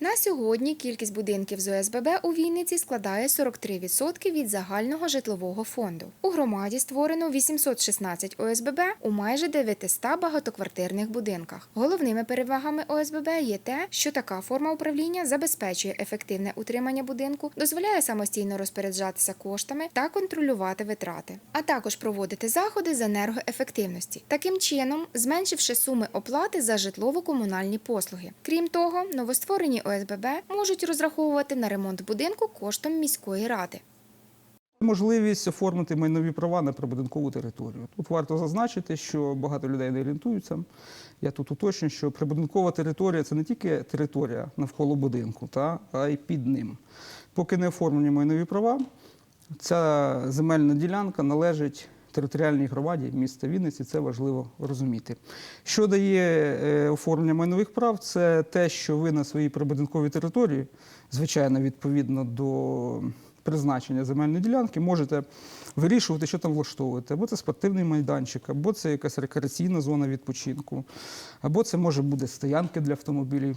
На сьогодні кількість будинків з ОСББ у Вінниці складає 43% від загального житлового фонду. У громаді створено 816 ОСББ у майже 900 багатоквартирних будинках. Головними перевагами ОСББ є те, що така форма управління забезпечує ефективне утримання будинку, дозволяє самостійно розпоряджатися коштами та контролювати витрати, а також проводити заходи з енергоефективності, таким чином зменшивши суми оплати за житлово-комунальні послуги. Крім того, новостворені ОСББ можуть розраховувати на ремонт будинку коштом міської ради. Можливість оформити майнові права на прибудинкову територію. Тут варто зазначити, що багато людей не орієнтуються. Я тут уточню, що прибудинкова територія це не тільки територія навколо будинку, та, а й під ним. Поки не оформлені майнові права, ця земельна ділянка належить територіальній громаді міста Вінниці, це важливо розуміти. Що дає е, оформлення майнових прав, це те, що ви на своїй прибудинковій території, звичайно, відповідно до призначення земельної ділянки, можете вирішувати, що там влаштовувати. Або це спортивний майданчик, або це якась рекреаційна зона відпочинку, або це може бути стоянки для автомобілів.